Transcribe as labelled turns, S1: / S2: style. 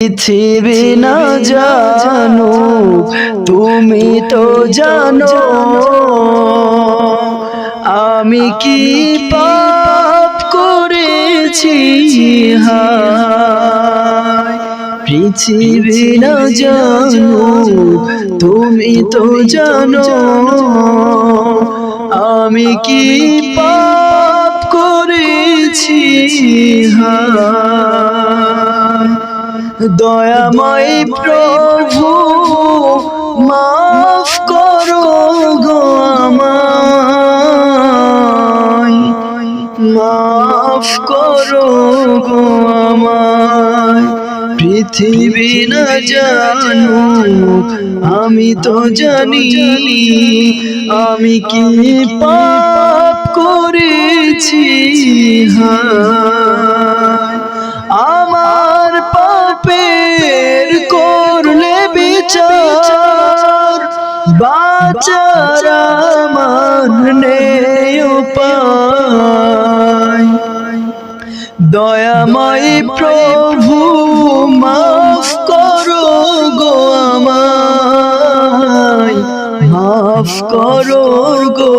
S1: পৃথিবী না জানো, তুমি তো জানো। আমি কি পাপ করেছি? পৃথিবী না জানো, তুমি তো জানো। আমি কি পাপ করেছি? হায়। দয়াময় প্রভু, মাফ করো গো মাফ করো গো পৃথিবী না জানো আমি তো জানি, আমি কি পাপ করেছি? হায়। বাচার আমার নেই উপায় দয়াময় প্রভু মাফ করো গো আমায়। মাফ করো গো